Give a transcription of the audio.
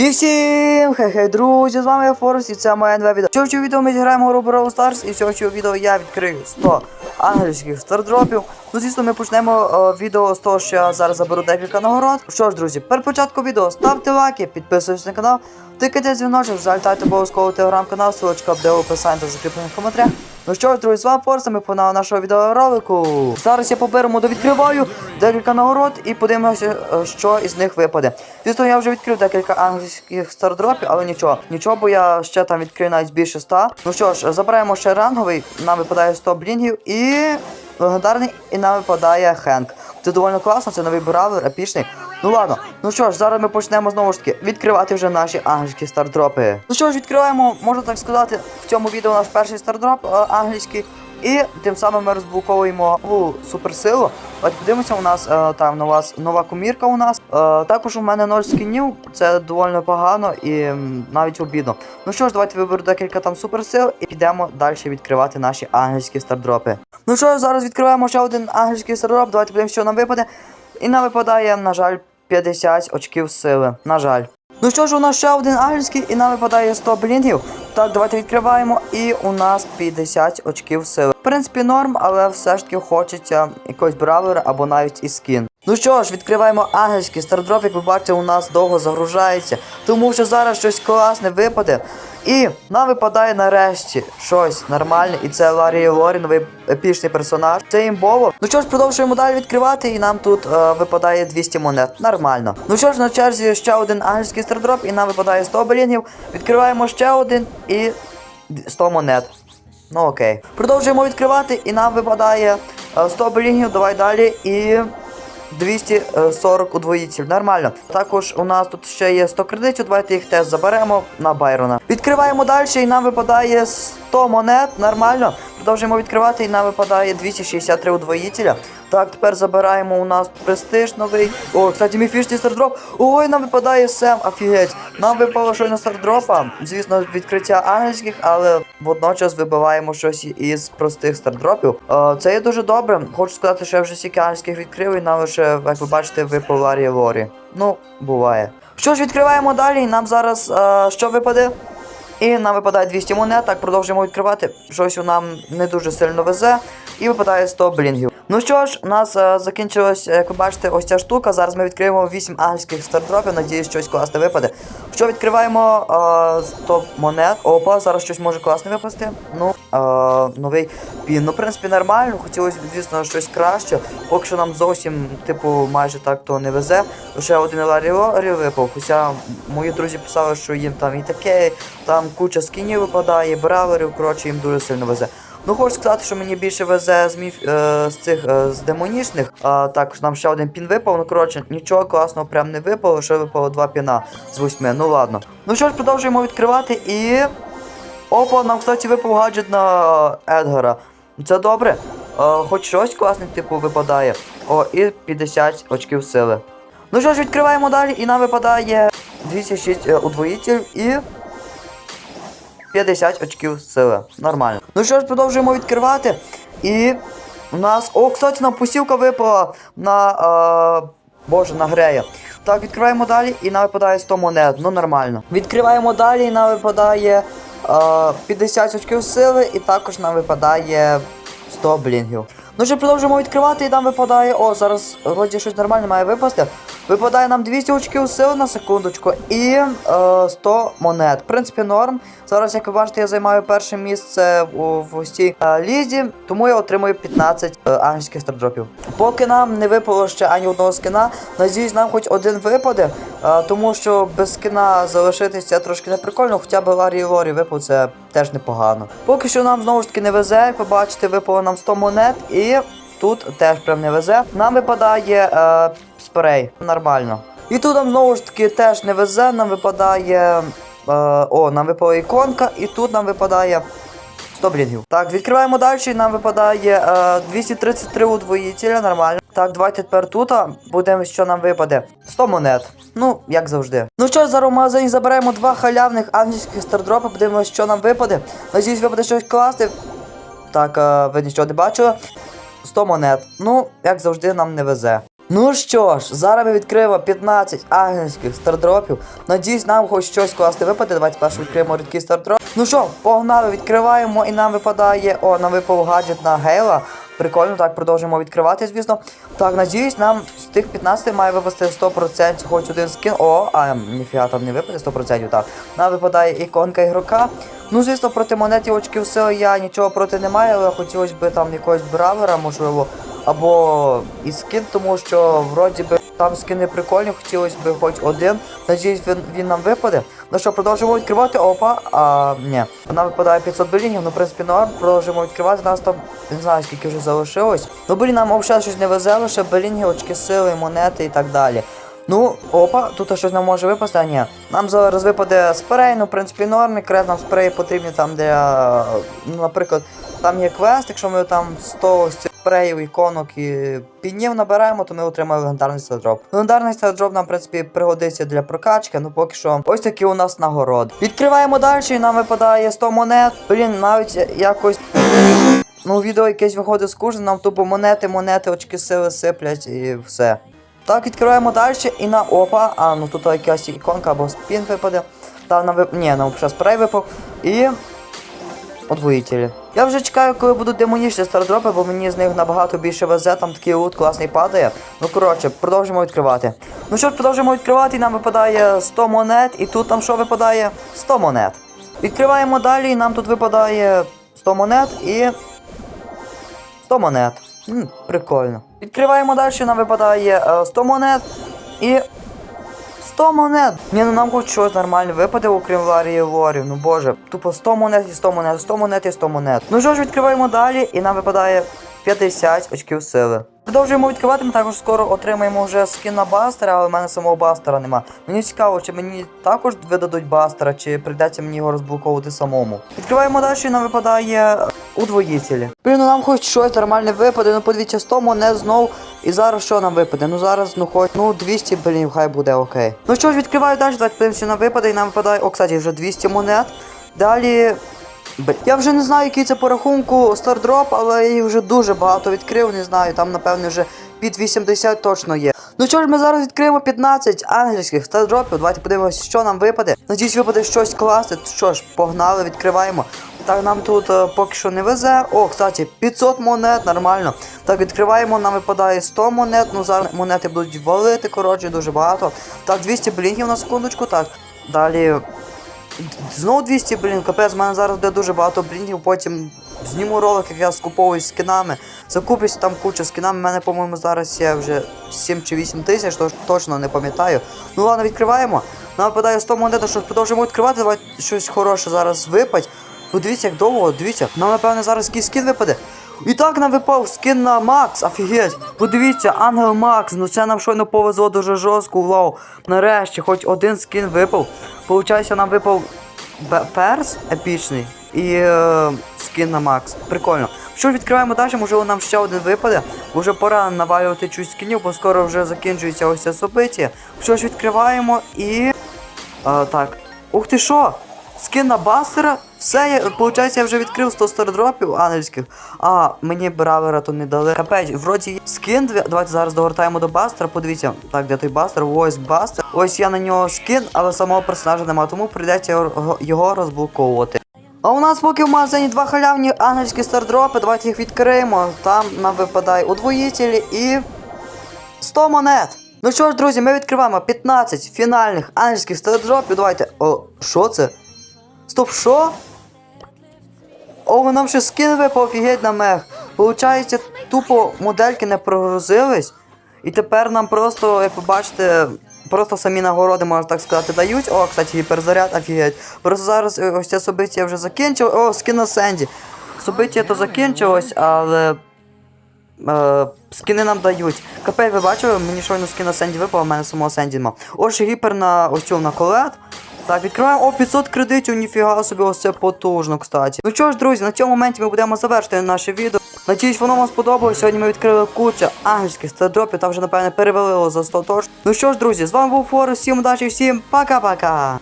І всім хе-хе, друзі, з вами я Форс і це моє нове відео. Цьому відео ми зіграємо гру Brawl Stars і в відео я відкрию 100 ангельських стардропів. Ну, звісно, ми почнемо е, відео з того, що я зараз заберу декілька нагород. Що ж, друзі, перед початку відео ставте лайки, підписуйтесь на канал, тикайте дзвіночок, залітайте обов'язково телеграм-канал, ссылочка буде в описанні та закріплених коментарях. Ну що ж, друзі, з вами Форса, ми погнали нашого відеоролику. Зараз я поберемо, довідкриваю декілька нагород і подивимося, е, що із них випаде. Звісно, я вже відкрив декілька англійських стардропів, але нічого. Нічого, бо я ще там відкрию навіть більше ста. Ну що ж, забираємо ще ранговий, нам випадає 100 блінгів і легендарний, і нам випадає Хенк. Це доволі класно, це новий бравлер, епічний. Ну ладно, ну що ж, зараз ми почнемо знову ж таки відкривати вже наші англійські стардропи. Ну що ж, відкриваємо, можна так сказати, в цьому відео наш перший стардроп е, англійський. І тим самим ми розблоковуємо нову суперсилу. От подивимося, у нас е, там нова, нова комірка у нас. Е, також у мене 0 скінів, це доволі погано і навіть обідно. Ну що ж, давайте виберу декілька там суперсил і підемо далі відкривати наші англійські стардропи. Ну що зараз відкриваємо ще один англійський стардроп. Давайте подивимося, що нам випаде. І нам випадає, на жаль, 50 очків сили. На жаль. Ну що ж, у нас ще один англійський, і нам випадає 100 блінгів. Так, давайте відкриваємо. І у нас 50 очків сили. В принципі, норм, але все ж таки хочеться якогось бравлера або навіть і скін. Ну що ж, відкриваємо ангельський стардроп, як ви бачите, у нас довго загружається, тому що зараз щось класне випаде. І нам випадає нарешті щось нормальне, і це Ларі Лорі, новий епічний персонаж. Це імбово. Ну що ж, продовжуємо далі відкривати, і нам тут е, випадає 200 монет. Нормально. Ну що ж, на черзі ще один ангельський стардроп, і нам випадає 100 блінгів. Відкриваємо ще один і 100 монет. Ну окей. Продовжуємо відкривати, і нам випадає е, 100 блінгів, давай далі і. 240 удвоїців, нормально. Також у нас тут ще є 100 кредитів, давайте їх теж заберемо на Байрона. Відкриваємо далі і нам випадає 100 монет, нормально. Продовжуємо відкривати і нам випадає 263 удвоїтеля. Так, тепер забираємо у нас престиж новий. О, кстати, міфічний стардроп. Ой, нам випадає Сем, офігеть. Нам випало щойно стардропа. Звісно, відкриття ангельських, але водночас вибиваємо щось із простих стардропів. Е, це є дуже добре. Хочу сказати, що я вже стільки ангельських відкрив, і нам лише, як ви бачите, випав Ларі Лорі. Ну, буває. Що ж, відкриваємо далі, і нам зараз е, що випаде? І нам випадає 200 монет, так продовжуємо відкривати. Щось у нам не дуже сильно везе. І випадає 100 блінгів. Ну що ж, у нас е, закінчилось, як ви бачите, ось ця штука. Зараз ми відкриємо 8 ангельських стардропів. Надіюсь, щось класне випаде. Що відкриваємо е, 100 монет. Опа, зараз щось може класне випасти. Ну, новий пін. Ну, в принципі, нормально. Хотілося б, звісно, щось краще. Поки що нам зовсім, типу, майже так то не везе. Лише один Ларі випав. Хоча мої друзі писали, що їм там і таке, там куча скінів випадає, браверів, коротше, їм дуже сильно везе. Ну, хочу сказати, що мені більше везе з міф е, з цих е, з демонічних. А також нам ще один пін випав. Ну коротше, нічого класного прям не випало, лише випало два піна з восьми. Ну ладно. Ну що ж, продовжуємо відкривати і. Опа, нам, кстати, випав гаджет на Едгара. Це добре. Е, хоч щось класне, типу, випадає. О, і 50 очків сили. Ну що ж, відкриваємо далі, і нам випадає 206 е, удвоїтель і. 50 очків сили. Нормально. Ну що ж, продовжуємо відкривати. І у нас. О, кстати, нам посівка випала на. Е... Боже, на грея. Так, відкриваємо далі і нам випадає 100 монет. Ну нормально. Відкриваємо далі і нам випадає. 50 очків сили, і також нам випадає 100 блінгів. Ну що, продовжуємо відкривати і нам випадає. О, зараз вроді щось нормальне має випасти. Випадає нам 200 очків сил на секундочку і е, 100 монет. В принципі, норм. Зараз, як ви бачите, я займаю перше місце у, в ось цій е, лізі, тому я отримую 15 е, ангельських стардропів. Поки нам не випало ще ані одного скина, надіюсь, нам хоч один випаде, е, тому що без скина залишитися трошки неприкольно, хоча б Ларі Лорі випав, це теж непогано. Поки що нам знову ж таки не везе, як ви бачите, випало нам 100 монет і. Тут теж прям не везе. Нам випадає е, спрей. Нормально. І тут нам знову ж таки теж не везе, нам випадає. Е, о, нам випала іконка, і тут нам випадає 100 блінгів. Так, відкриваємо далі, і нам випадає е, 233 удвоїтеля, нормально. Так, давайте тепер тут будемо, що нам випаде. 100 монет. Ну, як завжди. Ну що ж, зараз заберемо два халявних англійських стардропи, подивимося, що нам випаде. Надіюсь, випаде щось класне. Так, е, ви нічого не бачили. 100 монет. Ну, як завжди, нам не везе. Ну що ж, зараз ми відкриємо 15 ангельських стардропів. Надіюсь, нам хоч щось класне випаде. Давайте перше відкриємо рідкий стардроп. Ну що, погнали, відкриваємо, і нам випадає. О, нам випав гаджет на Гейла. Прикольно, так, продовжуємо відкривати, звісно. Так, надіюсь, нам з тих 15 має випасти 100% хоч один скін. О, а ніфіга там не випаде 100%, так. Нам випадає іконка ігрока. Ну, звісно, проти монеті очків сили я нічого проти не маю, але хотілося б там якогось бравера, можливо, або і скін, тому що вроді би там скини прикольні, хотілося б хоч один. Надіюсь, він, він нам випаде. Ну що, продовжуємо відкривати. Опа, а ні. Вона випадає 500 білінгів, ну в принципі норм. Продовжуємо відкривати. Нас там не знаю скільки вже залишилось. Ну блін, нам взагалі щось не везе, лише білінги, очки сили, монети і так далі. Ну, опа, тут щось нам може випасти, а ні. Нам зараз випаде спрей, ну, в принципі, норм, якраз нам спреї потрібні там, де, ну, наприклад, там є квест, якщо ми там 100 ось цих спреїв, іконок і пінів набираємо, то ми отримаємо легендарний стардроп. Легендарний стардроп нам, в принципі, пригодиться для прокачки, ну поки що ось такі у нас нагороди. Відкриваємо далі, і нам випадає 100 монет. Блін, навіть якось. Ну, відео якесь виходить з скучно, нам тупо монети, монети, очки сили сиплять і все. Так, відкриваємо далі і на опа. А, ну тут якась іконка або спін випаде. Та на вип... Ні, ну ще спрей випав. І. Одвоїтелі. Я вже чекаю, коли будуть демонічні стардропи, бо мені з них набагато більше везе, там такий лут класний падає. Ну коротше, продовжимо відкривати. Ну що ж, продовжимо відкривати, і нам випадає 100 монет, і тут нам що випадає? 100 монет. Відкриваємо далі, і нам тут випадає 100 монет і 100 монет. М, прикольно. Відкриваємо далі, нам випадає е, 100 монет і 100 монет. Ні, ну нам хоч щось нормальне випаде, окрім Ларії Лорів. Ну боже, тупо 100 монет і 100 монет, 100 монет і 100 монет. Ну що ж, відкриваємо далі, і нам випадає 50 очків сили. Продовжуємо відкривати, ми також скоро отримаємо вже скін на бастера, але в мене самого бастера нема. Мені цікаво, чи мені також видадуть бастера, чи прийдеться мені його розблоковувати самому. Відкриваємо далі, і нам випадає удвоїтелі. Блін, ну нам хоч щось нормальне випаде, ну подивіться, 100 монет знов. І зараз що нам випаде? Ну зараз, ну хоч, ну 200, блін, хай буде окей. Ну що ж, відкриваю далі, давайте подивимося, що нам випаде, і нам випадає, о, кстати, вже 200 монет. Далі. Я вже не знаю, який це по рахунку стардроп, але я їх вже дуже багато відкрив, не знаю, там, напевно, вже під 80 точно є. Ну що ж, ми зараз відкриємо 15 ангельських стардропів. Давайте подивимося, що нам випаде. Надіюсь, випаде щось класне. Що ж, погнали, відкриваємо. Так, нам тут е, поки що не везе. О, кстати, 500 монет, нормально. Так, відкриваємо, нам випадає 100 монет. Ну зараз монети будуть валити, коротше, дуже багато. Так, 200 блінгів на секундочку, так. Далі. Знову 200, блін, капець, в мене зараз буде дуже багато блінгів, потім зніму ролик, як я скуповуюсь скінами. Закуплюсь там куча скінами, в мене, по-моєму, зараз є вже 7 чи 8 тисяч, тож точно не пам'ятаю. Ну ладно, відкриваємо. Нам випадає 100 монет, що продовжуємо відкривати, давайте щось хороше зараз випать. Подивіться, як довго, дивіться. Нам, напевне, зараз якийсь скін випаде. І так нам випав скін на Макс, офігеть. Подивіться, Ангел Макс, ну це нам щойно повезло дуже жорстко, вау. Нарешті, хоч один скін випав. Получається, нам випав перс епічний і е, скін на Макс. Прикольно. Що ж, відкриваємо далі, можливо нам ще один випаде. бо Вже пора навалювати чуть скінів, бо скоро вже закінчується ось це собиття. Що ж, відкриваємо і. А, так. Ух ти що? Скін на бастера? Все, я, получається, я вже відкрив 100 стардропів ангельських. А, мені бравера то не дали. Капець, вроді є скін. Давайте зараз догортаємо до бастера. Подивіться, так, де той бастер? Ось бастер. Ось я на нього скін, але самого персонажа нема, тому прийдеться його розблоковувати. А у нас поки в магазині два халявні ангельські стардропи, давайте їх відкриємо. Там нам випадає удвоїтелі і 100 монет. Ну що ж, друзі, ми відкриваємо 15 фінальних ангельських стардропів. Давайте. О, що це? Стоп, що? О, нам ще скин випав офігеть на мех. Получається, тупо модельки не прогрузились. І тепер нам просто, як ви бачите, просто самі нагороди, можна так сказати, дають. О, кстати, гіперзаряд, офігеть. Просто зараз е, ось це собиття вже закінчилось. О, скін на Сенді. Собиття то закінчилось, але. Е, скини нам дають. Капель, ви бачили, мені щойно скин на Сенді випав, в мене самого Сенді нема. Ось гіпер на ось цю на колет. Так, відкриваємо. О, 500 кредитів, ніфіга собі, ось це потужно, кстати. Ну що ж, друзі, на цьому моменті ми будемо завершити наше відео. Надіюсь, воно вам сподобалось. Сьогодні ми відкрили кучу ангельських стардропів, там вже, напевне, перевалило за 100 точно. Ну що ж, друзі, з вами був Форест, всім удачі, всім пока-пока.